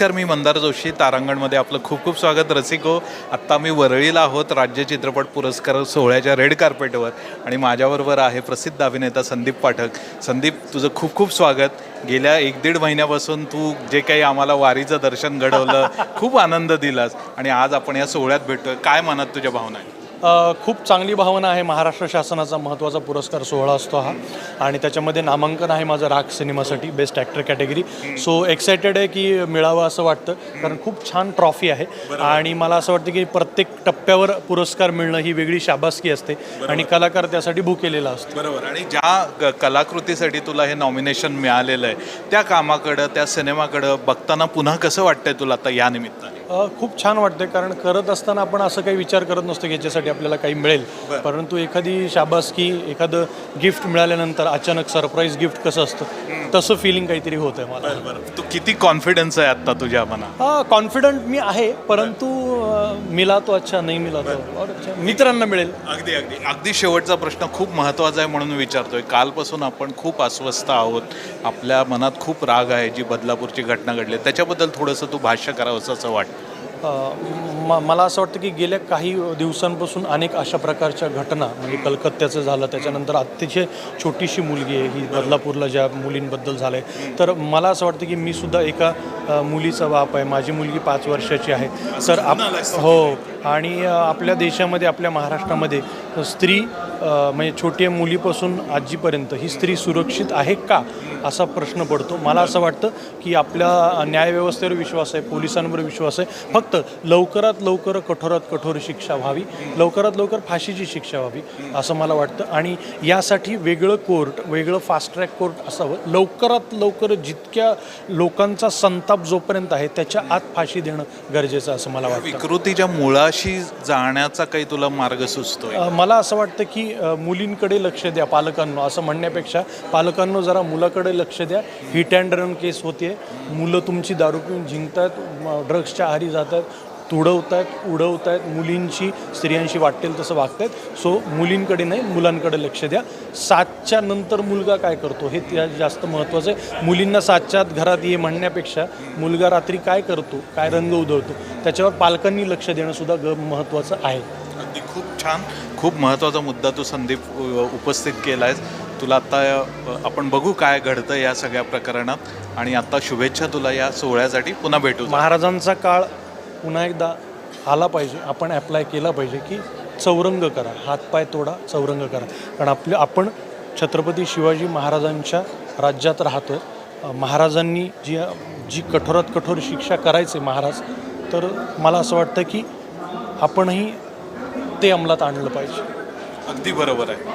नमस्कार मी मंदार जोशी तारांगणमध्ये आपलं खूप खूप स्वागत रसिको. आत्ता मी वरळीला आहोत राज्य चित्रपट पुरस्कार सोहळ्याच्या रेड कार्पेटवर. आणि माझ्याबरोबर आहे प्रसिद्ध अभिनेता संदीप पाठक. संदीप तुझं खूप खूप स्वागत. गेल्या एक दीड महिन्यापासून तू जे काही आम्हाला वारीचं दर्शन घडवलं खूप आनंद दिलास. आणि आज आपण या सोहळ्यात भेटतोय. काय मनात तुझ्या भावना आहे खूप चांगली भावना आहे महाराष्ट्र शासनाचा महत्त्वाचा पुरस्कार सोहळा असतो हा. आणि त्याच्यामध्ये नामांकन आहे माझं राग सिनेमासाठी best actor category so excited आहे की मिळावं असं वाटतं कारण खूप छान ट्रॉफी आहे. आणि मला असं वाटतं की प्रत्येक टप्प्यावर पुरस्कार मिळणं ही वेगळी शाबासकी असते आणि कलाकार त्यासाठी भूकेलेला असतो. बरोबर. आणि ज्या क- कलाकृतीसाठी तुला हे नॉमिनेशन मिळालेलं आहे त्या कामाकडं त्या सिनेमाकडं बघताना पुन्हा कसं वाटतंय तुला आता या निमित्ताने? खूप छान वाटते कारण करत असताना आपण असं काही विचार करत नसतो की याच्यासाठी आपल्याला काही मिळेल. परंतु एखादी शाबासकी एखादं गिफ्ट मिळाल्यानंतर अचानक सरप्राईज गिफ्ट कसं असतं? तसं फिलिंग काहीतरी होतं आहे मला. बरं तू किती कॉन्फिडन्स आहे आता तुझ्या मनात? हा कॉन्फिडंट मी आहे परंतु अ, मिला तो अच्छा नाही मिला तो और अच्छा मित्रांना मिळेल. अगदी अगदी. अगदी शेवटचा प्रश्न खूप महत्त्वाचा आहे म्हणून विचारतोय. कालपासून आपण खूप अस्वस्थ आहोत. आपल्या मनात खूप राग आहे जी बदलापूरची घटना घडली. त्याच्याबद्दल थोडंसं तू भाष्य करावं असं वाटतं. म मला असं वाटतं की गेल्या काही दिवसांपासून अनेक अशा प्रकारच्या घटना म्हणजे कलकत्त्याचं झालं त्याच्यानंतर अतिशय छोटीशी मुलगी आहे ही बदलापूरला ज्या मुलींबद्दल झालं आहे तर मला असं वाटतं की मी सुद्धा एका मुलीचा बाप आहे माझी मुलगी पाच वर्षाची आहे. तर आप हो. आणि आपल्या देशामध्ये आपल्या महाराष्ट्रामध्ये स्त्री म्हणजे छोट्या मुलीपासून आजीपर्यंत ही स्त्री सुरक्षित आहे का असा प्रश्न पडतो. मला असं वाटतं की आपल्या न्यायव्यवस्थेवर विश्वास आहे पोलिसांवर विश्वास आहे. फक्त लवकरात लवकर कठोरात कठोर शिक्षा व्हावी लवकरात लवकर फाशीची शिक्षा व्हावी असं मला वाटतं. आणि यासाठी वेगळं कोर्ट वेगळं फास्ट ट्रॅक कोर्ट असावं. लवकरात लवकर जितक्या लोकांचा संताप जोपर्यंत आहे त्याच्या आत फाशी देणं गरजेचं असं मला वाटतं. विकृतीच्या मुलाशी जाण्याचा काही तुला मार्ग सुचतोय? मला असं वाटतं की मुलींकडे लक्ष द्या पालकांनो. असं म्हणण्यापेक्षा पालकांनो जरा मुलाकडे लक्ष द्या. हिट अँड रन केस होते. मुलं तुमची दारू पिऊन जिंकतात ड्रग्सच्या आहारी जातात. तुडवत आहेत उडवत आहेत मुलींची स्त्रियांशी वाटेल तसं वागत आहेत सो मुलींकडे नाही मुलांकडे लक्ष द्या. सातच्या नंतर मुलगा काय करतो? हे त्या जास्त महत्त्वाचं आहे. मुलींना सातच्या घरात ये म्हणण्यापेक्षा मुलगा रात्री काय करतो? काय रंग उधळतो? त्याच्यावर पालकांनी लक्ष देणं सुद्धा ग महत्त्वाचं आहे. अगदी खूप छान. खूप महत्त्वाचा मुद्दा तू संदीप उपस्थित केला आहेस तुला आत्ता आपण बघू काय घडतं या सगळ्या प्रकरणात. आणि आता शुभेच्छा तुला या सोहळ्यासाठी. पुन्हा भेटू. महाराजांचा काळ पुन्हा एकदा आला पाहिजे आपण ॲप्लाय केला पाहिजे की चौरंग करा हातपाय तोडा चौरंग करा. कारण आपलं आपण छत्रपती शिवाजी महाराजांच्या राज्यात राहतो महाराजांनी जी जी कठोरात कठोर शिक्षा करायचे महाराज तर मला असं वाटतं की आपणही ते अंमलात आणलं पाहिजे. अगदी बरोबर आहे.